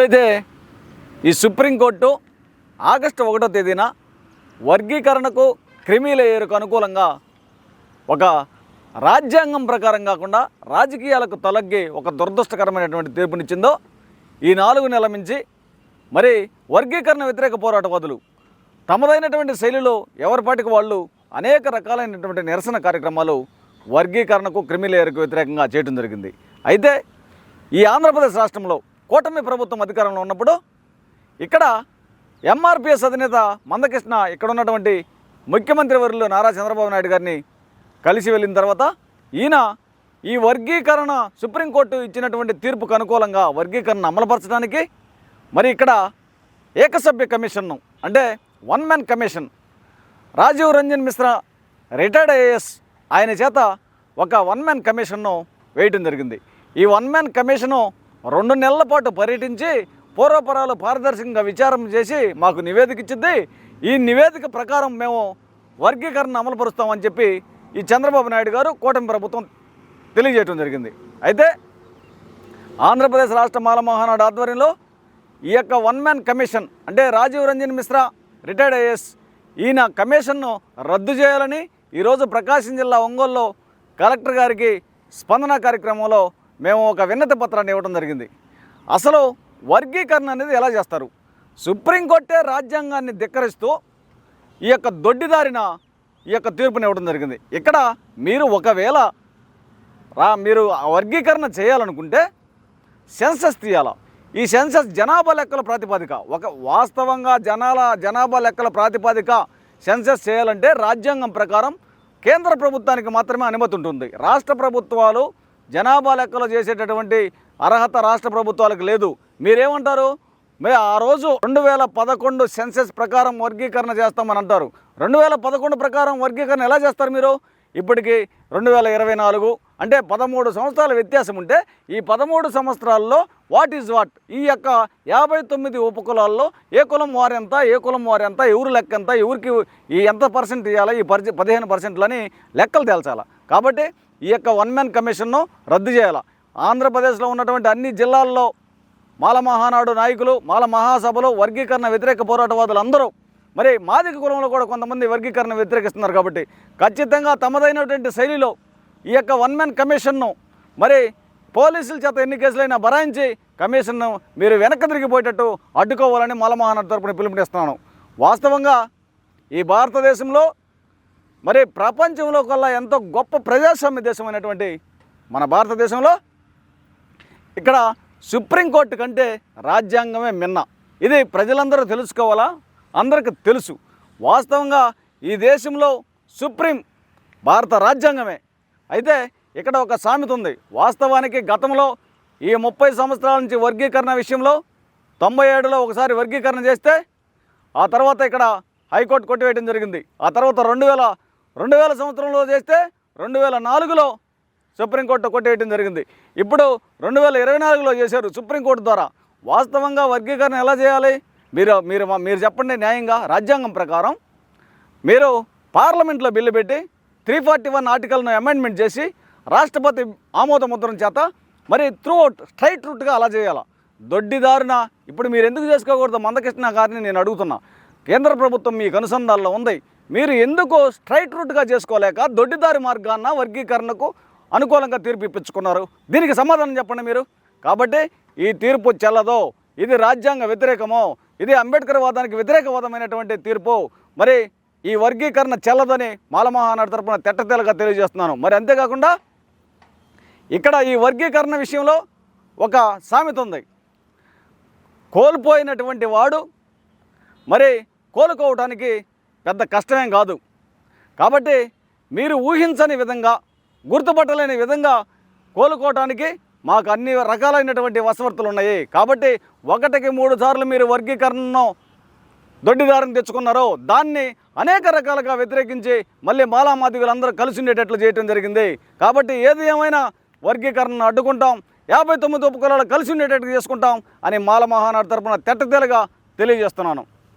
ఏదైతే ఈ supreme court August ఒకటో తేదీన వర్గీకరణకు క్రిమిలేయర్కు అనుకూలంగా ఒక రాజ్యాంగం ప్రకారం కాకుండా రాజకీయాలకు తొలగ్గి ఒక దురదృష్టకరమైనటువంటి తీర్పునిచ్చిందో ఈ నాలుగు నెలల నుంచి మరి వర్గీకరణ వ్యతిరేక పోరాటవాదులు తమదైనటువంటి శైలిలో ఎవరిపాటికి వాళ్ళు అనేక రకాలైనటువంటి నిరసన కార్యక్రమాలు వర్గీకరణకు క్రిమిలేయర్కు వ్యతిరేకంగా చేయడం జరిగింది. అయితే ఈ ఆంధ్రప్రదేశ్ రాష్ట్రంలో కూటమి ప్రభుత్వం అధికారంలో ఉన్నప్పుడు ఇక్కడ ఎంఆర్పిఎస్ అధినేత మందకృష్ణ ఇక్కడ ఉన్నటువంటి ముఖ్యమంత్రి వర్యులు నారా చంద్రబాబు నాయుడు గారిని కలిసి వెళ్ళిన తర్వాత ఈయన ఈ వర్గీకరణ సుప్రీంకోర్టు ఇచ్చినటువంటి తీర్పుకు అనుకూలంగా వర్గీకరణ అమలుపరచడానికి మరి ఇక్కడ ఏకసభ్య కమిషన్ను అంటే one man commission Rajiv Ranjan Mishra retired IAS ఆయన చేత ఒక వన్ మ్యాన్ కమిషన్ను వేయటం జరిగింది. ఈ వన్ మ్యాన్ కమిషను రెండు నెలల పాటు పర్యటించి పూర్వపరాలు పారదర్శకంగా విచారం చేసి మాకు నివేదిక ఇచ్చింది. ఈ నివేదిక ప్రకారం మేము వర్గీకరణ అమలుపరుస్తామని చెప్పి ఈ చంద్రబాబు నాయుడు గారు కూటమి ప్రభుత్వం తెలియజేయడం జరిగింది. అయితే ఆంధ్రప్రదేశ్ రాష్ట్ర మాలమోహనాడు ఆధ్వర్యంలో ఈ యొక్క వన్ మ్యాన్ కమిషన్ అంటే రాజీవ్ రంజన్ మిశ్రా రిటైర్డ్ ఐఏఎస్ ఈయన కమిషన్ను రద్దు చేయాలని ఈరోజు ప్రకాశం జిల్లా ఒంగోలులో కలెక్టర్ గారికి స్పందన కార్యక్రమంలో మేము ఒక విన్నతి పత్రాన్ని ఇవ్వడం జరిగింది. అసలు వర్గీకరణ అనేది ఎలా చేస్తారు? సుప్రీంకోర్టే రాజ్యాంగాన్ని ధిక్కరిస్తూ ఈ యొక్క దొడ్డిదారిన ఈ యొక్క తీర్పుని ఇవ్వడం జరిగింది. ఇక్కడ మీరు ఒకవేళ రా మీరు ఆ వర్గీకరణ చేయాలనుకుంటే సెన్సస్ తీయాల. ఈ సెన్సస్ జనాభా లెక్కల ప్రాతిపదిక. ఒక వాస్తవంగా జనాల జనాభా లెక్కల ప్రాతిపదిక సెన్సస్ చేయాలంటే రాజ్యాంగం ప్రకారం కేంద్ర ప్రభుత్వానికి మాత్రమే అనుమతి ఉంటుంది. రాష్ట్ర ప్రభుత్వాలు జనాభా లెక్కలు చేసేటటువంటి అర్హత రాష్ట్ర ప్రభుత్వాలకు లేదు. మీరేమంటారు? మే ఆ రోజు రెండు వేల పదకొండు సెన్సెస్ ప్రకారం వర్గీకరణ చేస్తామని అంటారు. రెండు వేల పదకొండు ప్రకారం వర్గీకరణ ఎలా చేస్తారు మీరు? ఇప్పటికి రెండు వేల ఇరవై నాలుగు అంటే పదమూడు సంవత్సరాల వ్యత్యాసం ఉంటే ఈ పదమూడు సంవత్సరాల్లో వాట్ ఈజ్ వాట్? ఈ యొక్క యాభై తొమ్మిది ఉపకులాల్లో ఏ కులం వారెంత ఏ కులం వారెంత ఎవరు లెక్క ఎంత ఎవరికి ఈ ఎంత పర్సెంట్ ఇవ్వాలి ఈ పర్సె పదిహేను పర్సెంట్లని లెక్కలు తేల్చాలి. కాబట్టి ఈ యొక్క వన్ మ్యాన్ కమిషన్ను రద్దు చేయాలి. ఆంధ్రప్రదేశ్లో ఉన్నటువంటి అన్ని జిల్లాల్లో మాల మహానాడు నాయకులు మాల మహాసభలు వర్గీకరణ వ్యతిరేక పోరాటవాదులు అందరూ మరి మాదిక కులంలో కూడా కొంతమంది వర్గీకరణ వ్యతిరేకిస్తున్నారు కాబట్టి ఖచ్చితంగా తమదైనటువంటి శైలిలో ఈ యొక్క వన్ మ్యాన్ కమిషన్ను మరి పోలీసుల చేత ఎన్ని కేసులైనా బరాయించి కమిషన్ను మీరు వెనక్కి తిరిగిపోయేటట్టు అడ్డుకోవాలని మాల మహానాడు తరపున పిలుపునిస్తున్నాను. వాస్తవంగా ఈ భారతదేశంలో మరి ప్రపంచంలో కల్లా ఎంతో గొప్ప ప్రజాస్వామ్య దేశం అనేటువంటి మన భారతదేశంలో ఇక్కడ సుప్రీంకోర్టు కంటే రాజ్యాంగమే మిన్న. ఇది ప్రజలందరూ తెలుసుకోవాలా? అందరికీ తెలుసు. వాస్తవంగా ఈ దేశంలో సుప్రీం భారత రాజ్యాంగమే. అయితే ఇక్కడ ఒక సామెత ఉంది. వాస్తవానికి గతంలో ఈ ముప్పై సంవత్సరాల నుంచి వర్గీకరణ విషయంలో తొంభై ఏడులో ఒకసారి వర్గీకరణ చేస్తే ఆ తర్వాత ఇక్కడ హైకోర్టు కొట్టివేయడం జరిగింది. ఆ తర్వాత రెండు వేల రెండు వేల సంవత్సరంలో చేస్తే రెండు వేల నాలుగులో సుప్రీంకోర్టు కొట్టేయటం జరిగింది. ఇప్పుడు రెండు వేల ఇరవై నాలుగులో చేశారు సుప్రీంకోర్టు ద్వారా. వాస్తవంగా వర్గీకరణ ఎలా చేయాలి? మీరు మీరు మీరు చెప్పండి న్యాయంగా రాజ్యాంగం ప్రకారం. మీరు పార్లమెంట్లో బిల్లు పెట్టి త్రీ ఫార్టీ వన్ ఆర్టికల్ను అమెండ్మెంట్ చేసి రాష్ట్రపతి ఆమోద ముద్రం చేత మరి త్రూ అవుట్ స్ట్రైట్ రూట్గా అలా చేయాలా? దొడ్డిదారున ఇప్పుడు మీరు ఎందుకు చేసుకోకూడదు? మందకృష్ణ గారిని నేను అడుగుతున్నా. కేంద్ర ప్రభుత్వం మీకు అనుసంధానంలో ఉంది. మీరు ఎందుకు స్ట్రైట్ రూట్గా చేసుకోలేక దొడ్డిదారి మార్గాన్న వర్గీకరణకు అనుకూలంగా తీర్పు ఇప్పించుకున్నారు. దీనికి సమాధానం చెప్పండి మీరు. కాబట్టి ఈ తీర్పు చెల్లదో ఇది రాజ్యాంగ వ్యతిరేకమో ఇది అంబేద్కర్ వాదానికి వ్యతిరేకవాదమైనటువంటి తీర్పు మరి ఈ వర్గీకరణ చెల్లదని మాలమహానాడు తరపున తెట్టతెలగా తెలియజేస్తున్నాను. మరి అంతేకాకుండా ఇక్కడ ఈ వర్గీకరణ విషయంలో ఒక సామెత ఉంది. కోల్పోయినటువంటి వాడు మరి కోలుకోవటానికి పెద్ద కష్టమేం కాదు. కాబట్టి మీరు ఊహించని విధంగా గుర్తుపట్టలేని విధంగా కోలుకోవటానికి మాకు అన్ని రకాలైనటువంటి వసవర్తులు ఉన్నాయి. కాబట్టి ఒకటికి మూడు సార్లు మీరు వర్గీకరణను దొడ్డిదారం తెచ్చుకున్నారో దాన్ని అనేక రకాలుగా వ్యతిరేకించి మళ్ళీ మాలామాదిగులందరూ కలిసి ఉండేటట్లు చేయటం జరిగింది. కాబట్టి ఏది ఏమైనా వర్గీకరణను అడ్డుకుంటాం యాభై తొమ్మిది ఉపకులాలు కలిసి ఉండేటట్టు చేసుకుంటాం అని మాల మహానాడు తరపున తెట్టతెలుగా తెలియజేస్తున్నాను.